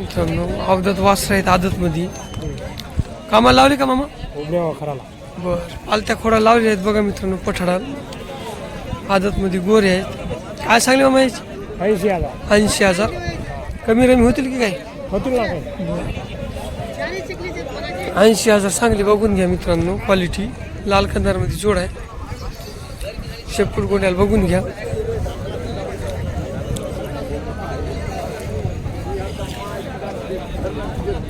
मित्रांनो अवधत वासरा आहेत आदतमध्ये कामाला लावले का मामा? बर. पालत्या खोडा लावले आहेत बघा मित्रांनो पठाडात आदतमध्ये गोरे आहेत. काय सांगले मामा याची? ऐंशी हजार. ऐंशी हजार. कमी रमी होतील की काय? होतील ना काही. ऐंशी हजार सांगली बघून घ्या मित्रांनो क्वालिटी लाल कंदारमध्ये जोड आहे. शेपूट गोंड्याला बघून घ्या.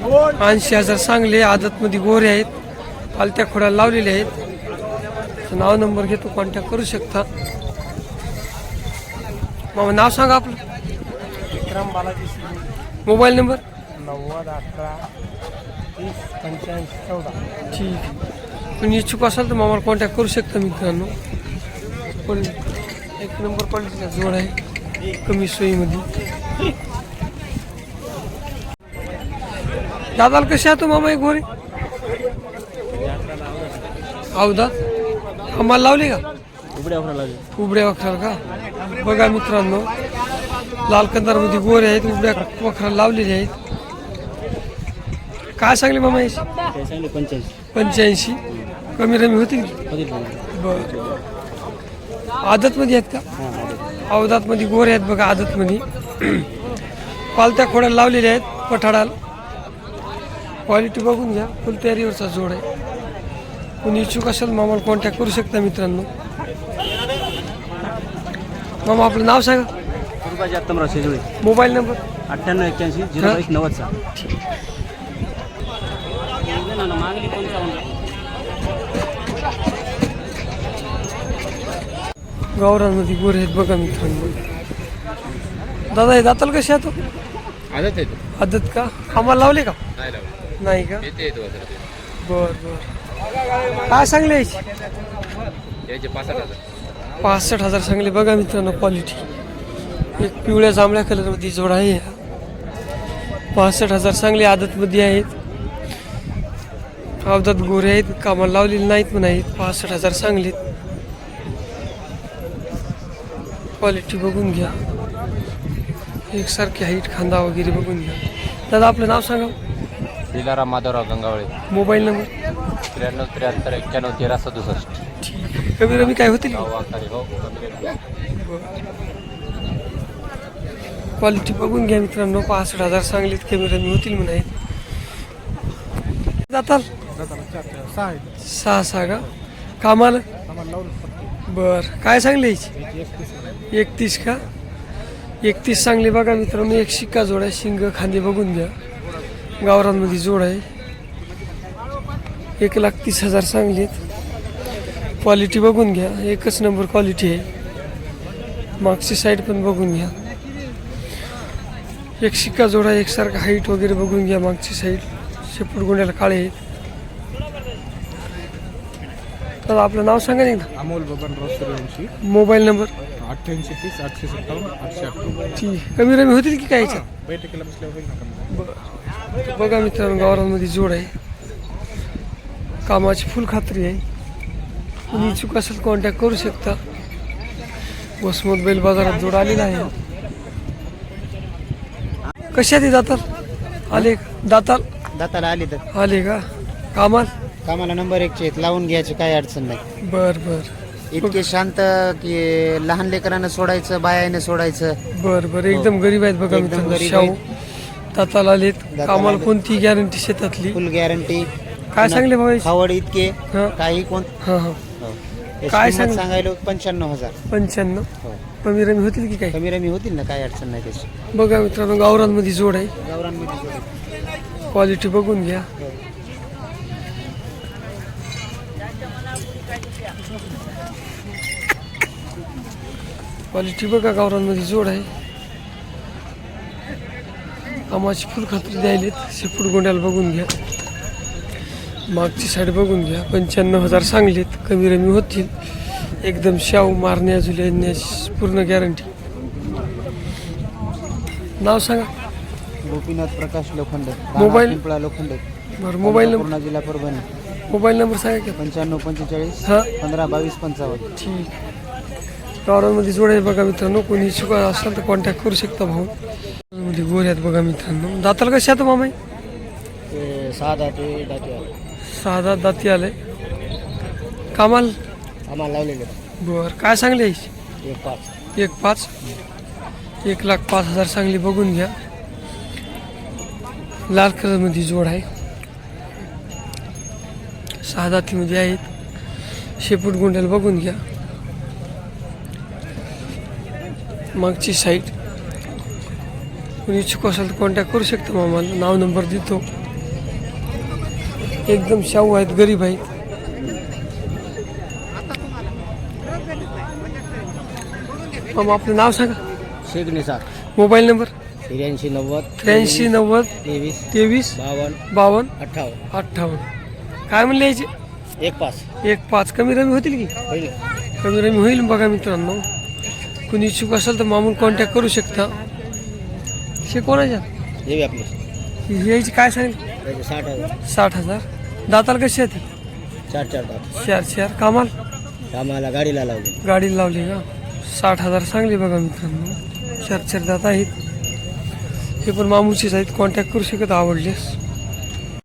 ऐंशी हजार सांगले आदतमध्ये गोरे आहेत. पालत्या खोड्या लावलेले आहेत. नाव नंबर घेतो कॉन्टॅक्ट करू शकता. मामा नाव सांगा आपलं. Vikram Balaji mobile number? नव्वद अठरा तीस पंच्याऐंशी चौदा. ठीक. तुम्ही इच्छुक असाल तर मामाला कॉन्टॅक्ट करू शकता मित्रांनो. पण एक नंबर क्वालिटीचा जोड आहे. कमी सोयीमध्ये. दादाला कसे आहात हो मामा एक गोरे? अवधा आम्हाला लावले का? उबड्या वखराला का? बघा मित्रांनो लाल कंदारमध्ये गोरे आहेत उबड्या वखराला लावलेले आहेत. काय सांगले मामा याची? पंच्याऐंशी. कमी रमी? होतील बर. आदतमध्ये आहेत का? अवधातमध्ये गोरे आहेत बघा आदतमध्ये. पालत्या खोड्या लावलेल्या आहेत पठाडाला क्वालिटी बघून घ्या. फुल तयारीवरचा जोड आहे. कोणी इच्छुक असेल मामाला कॉन्टॅक्ट करू शकता मित्रांनो. मामा आपलं नाव सांगा. रुपयाची आत्तमराव शेजुळे. Mobile number. अठ्ठ्याण्णव एक्क्याऐंशी झिरो? एक नव्वद सहा. गावरांमध्ये गोरे आहेत बघा मित्रांनो. दादा हे दाताल कसे आहेत? हो? आदत आहे तो आदत का? आम्हाला लावले का? नाही लावलं. नाही का? येते येतो. बर बर. काय सांगले याची? याचे पासष्ट हजार. पासष्ट हजार सांगले बघा मित्रांनो क्वालिटी एक पिवळ्या जांभळ्या कलरमध्ये जोड आहे. पासष्ट हजार चांगले आदतमध्ये आहेत. अवधात गोरे आहेत कामाला लावलेले नाहीत पण आहेत पासष्ट हजार चांगलेत क्वालिटी बघून घ्या. एकसारखी हाईट खांदा वगैरे बघून घ्या. दादा आपलं नाव सांगा. दिलाराम माधवराव गंगावळे. Mobile number? त्र्याण्णव त्र्याहत्तर एक्क्याण्णव तेरा सदुसष्ट. ठीक कमी रमी काय होतील? वाखारी हो क्वालिटी बघून घ्या मित्रांनो पासष्ट हजार सांगलीत कमी रमी होतील म्हणाय जाताल? सहा सहा का? कामाला? बर काय सांगले एकतीस का? एकतीस चांगले बघा मित्रांनो एक शिक्का जोड शिंग खांदे बघून घ्या. गावरांमध्ये जोड आहे. एक लाख तीस हजार सांगलीत. क्वालिटी बघून घ्या. एकच नंबर क्वालिटी आहे. मागची साईड पण बघून घ्या. एक शिक्का जोडा एकसारखा हाईट वगैरे बघून घ्या मागची साईड शेपूट गोंड्याला काळे आहेत. तर आपलं नाव सांगा एकदा. अमोल बबन सूर्यवंशी. Mobile number. अठ्ठ्याऐंशी तीस आठशे सत्तावन्न आठशे अठ्ठावन्न. कमी रमी होतील की काय बैठकीला बसल्यावर होईल ना बघा मित्रांनो गावरांमध्ये जोड आहे. कामाची फुल खात्री आहे. कुणी इच्छुक असेल कॉन्टॅक्ट करू शकता. वसमत बैल बाजारात जोड आलेला आहे. कशात आहे दाताल आले? दाताल दाताला आली तर. आले का? कामाल कामाला नंबर एकचे आहेत. लावून घ्यायची काही अडचण नाही. बर बर. इतके शांत की लहान लेकरांना सोडायचं बायाने सोडायचं. बर बर. एकदम गरीब आहेत बघा एकदम मित्रांनो. गरीब शाहू. दाताल आलेत दाताला कामाला आलेत. कोणती गॅरंटी शेतातली फुल गॅरंटी काय सांगले भाऊ? आवड इतके हा. काही कोण हा हा हो. काय किंमत सांग- सांगायला पंच्याण्णव हजार पंच्याण्णव हो. कमी रमी होतील की काय कमी रमी होतील ना काही अडचण नाही त्याची बघा मित्रांनो गावरांमध्ये जोड आहे गावरांमध्ये जोडी. क्वालिटी बघून घ्या क्वालिटी बघा गावरांमध्ये जोड आहे कामाची फुल खात्री द्यायलेत शेपूट गोंड्याला बघून घ्या. मागची साईड बघून घ्या. पंच्याण्णव हजार सांगलेत कमी रमी होतील. एकदम शाहू मारण्या झुल्याण्याची पूर्ण गॅरंटी नाव सांगा. गोपीनाथ प्रकाश लोखंडे. मोबाईल- पिंपळा लोखंडे. बरं मोबाईल नंबर पूर्णा जिल्हा परभणी. मोबाईल नंबर सांगा की. पंच्याण्णव पंचेचाळीस हां. पंधरा बावीस पंचावन्न. ठीक. गावरांमध्ये जोड आहे बघा मित्रांनो. कोणी इच्छुक असेल तर कॉन्टॅक्ट करू शकता भाऊ. मध्ये गोरे आहेत बघा मित्रांनो. दाताला कसे आहेत मामा ते सहा दाते दाते सहा दात दाती आले. कामाल? आम्हाला लावलेले. बर. काय सांगले? एक पाच. एक पाच? एक लाख पाच हजार चांगली बघून घ्या. लाल कलरमध्ये जोड आहे. सहा दातीमध्ये आहेत. शेपूट गुंडल बघून घ्या. मागची साईड कोणी इच्छुक असेल तर कॉन्टॅक्ट करू शकता मामाला नाव नंबर देतो. एकदम शाहू आहेत गरीब आहेत. आपलं नाव सांगा. Shaikh Nisar mobile number? त्र्याऐंशी नव्वद त्र्याऐंशी नव्वद तेवीस तेवीस बावन्न बावन्न अठ्ठावन्न. अठ्ठावन्न. काय म्हणले याचे? एक पाच. एक पाच. कमी रमी होतील की? होईल. कमी रमी होईल बघा मित्रांनो. कुणी इच्छुक असेल तर मामून कॉन्टॅक्ट करू शकता. शे कोणाच्या देवी आपली. यायची काय सांगितलं? त्याचे साठ हजार. साठ हजार. दाताला कशी आहे ती? चार चार दात. चार चार. कामाल? आम्हाला गाडीला लावली. गाडी लावली का? साठ हजार चांगली बघा मित्रांनो. चार चार दात आहेत. हे पण मामूचीच आहेत. कॉन्टॅक्ट करू शकत आवडलेस.